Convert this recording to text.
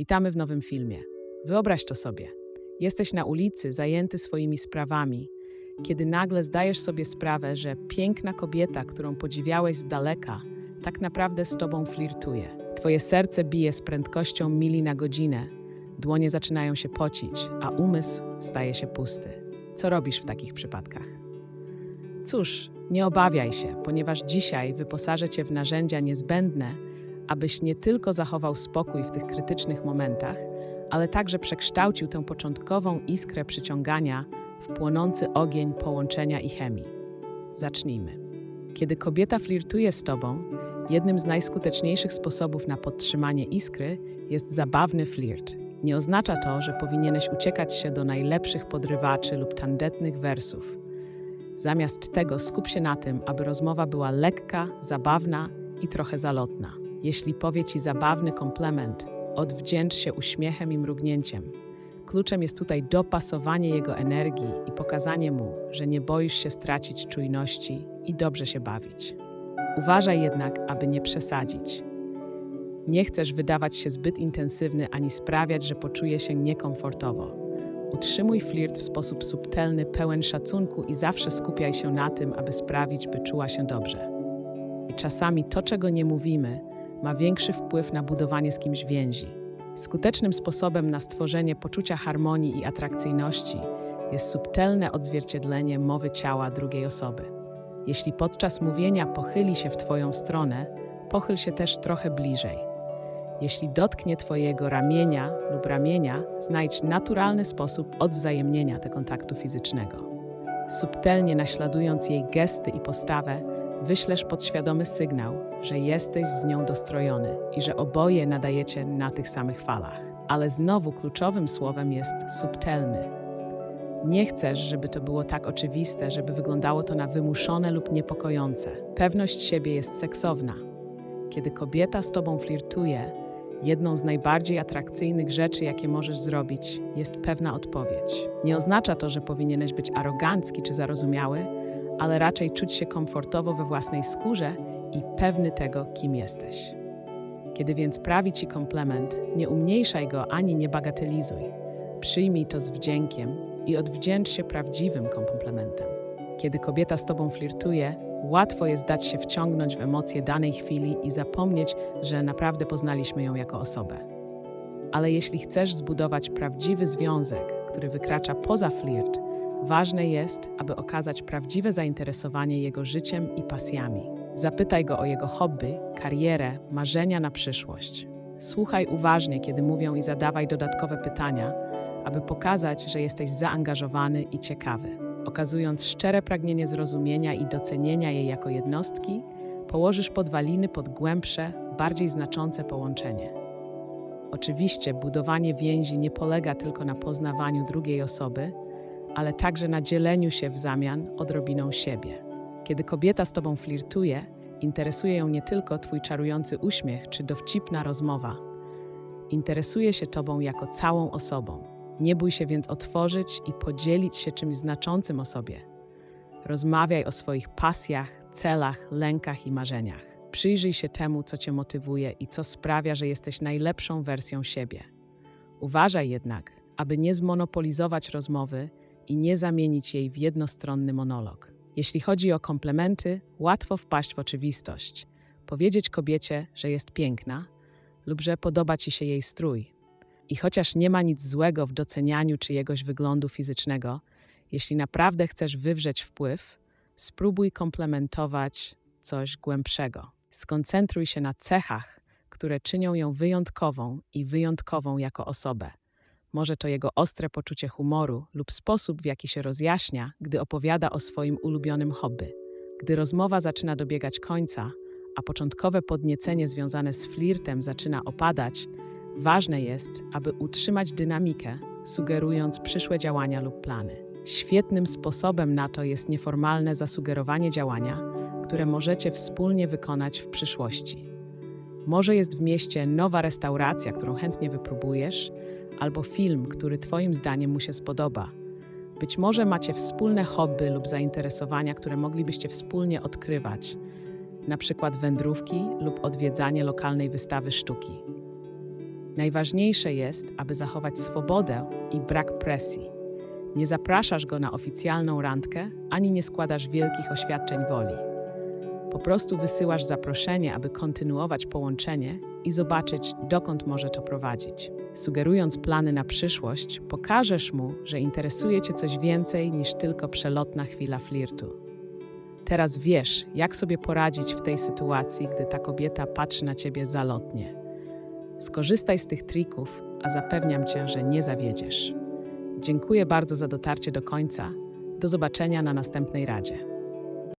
Witamy w nowym filmie. Wyobraź to sobie. Jesteś na ulicy, zajęty swoimi sprawami, kiedy nagle zdajesz sobie sprawę, że piękna kobieta, którą podziwiałeś z daleka, tak naprawdę z tobą flirtuje. Twoje serce bije z prędkością mili na godzinę, dłonie zaczynają się pocić, a umysł staje się pusty. Co robisz w takich przypadkach? Cóż, nie obawiaj się, ponieważ dzisiaj wyposażę cię w narzędzia niezbędne, abyś nie tylko zachował spokój w tych krytycznych momentach, ale także przekształcił tę początkową iskrę przyciągania w płonący ogień połączenia i chemii. Zacznijmy. Kiedy kobieta flirtuje z tobą, jednym z najskuteczniejszych sposobów na podtrzymanie iskry jest zabawny flirt. Nie oznacza to, że powinieneś uciekać się do najlepszych podrywaczy lub tandetnych wersów. Zamiast tego skup się na tym, aby rozmowa była lekka, zabawna i trochę zalotna. Jeśli powie ci zabawny komplement, odwdzięcz się uśmiechem i mrugnięciem. Kluczem jest tutaj dopasowanie jego energii i pokazanie mu, że nie boisz się stracić czujności i dobrze się bawić. Uważaj jednak, aby nie przesadzić. Nie chcesz wydawać się zbyt intensywny ani sprawiać, że poczuje się niekomfortowo. Utrzymuj flirt w sposób subtelny, pełen szacunku i zawsze skupiaj się na tym, aby sprawić, by czuła się dobrze. I czasami to, czego nie mówimy, ma większy wpływ na budowanie z kimś więzi. Skutecznym sposobem na stworzenie poczucia harmonii i atrakcyjności jest subtelne odzwierciedlenie mowy ciała drugiej osoby. Jeśli podczas mówienia pochyli się w Twoją stronę, pochyl się też trochę bliżej. Jeśli dotknie Twojego ramienia lub ramienia, znajdź naturalny sposób odwzajemnienia tego kontaktu fizycznego. Subtelnie naśladując jej gesty i postawę, wyślesz podświadomy sygnał, że jesteś z nią dostrojony i że oboje nadajecie na tych samych falach. Ale znowu kluczowym słowem jest subtelny. Nie chcesz, żeby to było tak oczywiste, żeby wyglądało to na wymuszone lub niepokojące. Pewność siebie jest seksowna. Kiedy kobieta z tobą flirtuje, jedną z najbardziej atrakcyjnych rzeczy, jakie możesz zrobić, jest pewna odpowiedź. Nie oznacza to, że powinieneś być arogancki czy zarozumiały, ale raczej czuć się komfortowo we własnej skórze i pewny tego, kim jesteś. Kiedy więc prawi ci komplement, nie umniejszaj go ani nie bagatelizuj. Przyjmij to z wdziękiem i odwdzięcz się prawdziwym komplementem. Kiedy kobieta z tobą flirtuje, łatwo jest dać się wciągnąć w emocje danej chwili i zapomnieć, że naprawdę poznaliśmy ją jako osobę. Ale jeśli chcesz zbudować prawdziwy związek, który wykracza poza flirt, ważne jest, aby okazać prawdziwe zainteresowanie jego życiem i pasjami. Zapytaj go o jego hobby, karierę, marzenia na przyszłość. Słuchaj uważnie, kiedy mówią i zadawaj dodatkowe pytania, aby pokazać, że jesteś zaangażowany i ciekawy. Okazując szczere pragnienie zrozumienia i docenienia jej jako jednostki, położysz podwaliny pod głębsze, bardziej znaczące połączenie. Oczywiście budowanie więzi nie polega tylko na poznawaniu drugiej osoby, ale także na dzieleniu się w zamian odrobiną siebie. Kiedy kobieta z tobą flirtuje, interesuje ją nie tylko twój czarujący uśmiech czy dowcipna rozmowa. Interesuje się tobą jako całą osobą. Nie bój się więc otworzyć i podzielić się czymś znaczącym o sobie. Rozmawiaj o swoich pasjach, celach, lękach i marzeniach. Przyjrzyj się temu, co cię motywuje i co sprawia, że jesteś najlepszą wersją siebie. Uważaj jednak, aby nie zmonopolizować rozmowy i nie zamienić jej w jednostronny monolog. Jeśli chodzi o komplementy, łatwo wpaść w oczywistość. Powiedzieć kobiecie, że jest piękna lub że podoba ci się jej strój. I chociaż nie ma nic złego w docenianiu czyjegoś wyglądu fizycznego, jeśli naprawdę chcesz wywrzeć wpływ, spróbuj komplementować coś głębszego. Skoncentruj się na cechach, które czynią ją wyjątkową i wyjątkową jako osobę. Może to jego ostre poczucie humoru lub sposób, w jaki się rozjaśnia, gdy opowiada o swoim ulubionym hobby. Gdy rozmowa zaczyna dobiegać końca, a początkowe podniecenie związane z flirtem zaczyna opadać, ważne jest, aby utrzymać dynamikę, sugerując przyszłe działania lub plany. Świetnym sposobem na to jest nieformalne zasugerowanie działania, które możecie wspólnie wykonać w przyszłości. Może jest w mieście nowa restauracja, którą chętnie wypróbujesz, albo film, który Twoim zdaniem mu się spodoba. Być może macie wspólne hobby lub zainteresowania, które moglibyście wspólnie odkrywać, na przykład wędrówki lub odwiedzanie lokalnej wystawy sztuki. Najważniejsze jest, aby zachować swobodę i brak presji. Nie zapraszasz go na oficjalną randkę, ani nie składasz wielkich oświadczeń woli. Po prostu wysyłasz zaproszenie, aby kontynuować połączenie i zobaczyć, dokąd może to prowadzić. Sugerując plany na przyszłość, pokażesz mu, że interesuje cię coś więcej niż tylko przelotna chwila flirtu. Teraz wiesz, jak sobie poradzić w tej sytuacji, gdy ta kobieta patrzy na ciebie zalotnie. Skorzystaj z tych trików, a zapewniam cię, że nie zawiedziesz. Dziękuję bardzo za dotarcie do końca. Do zobaczenia na następnej radzie.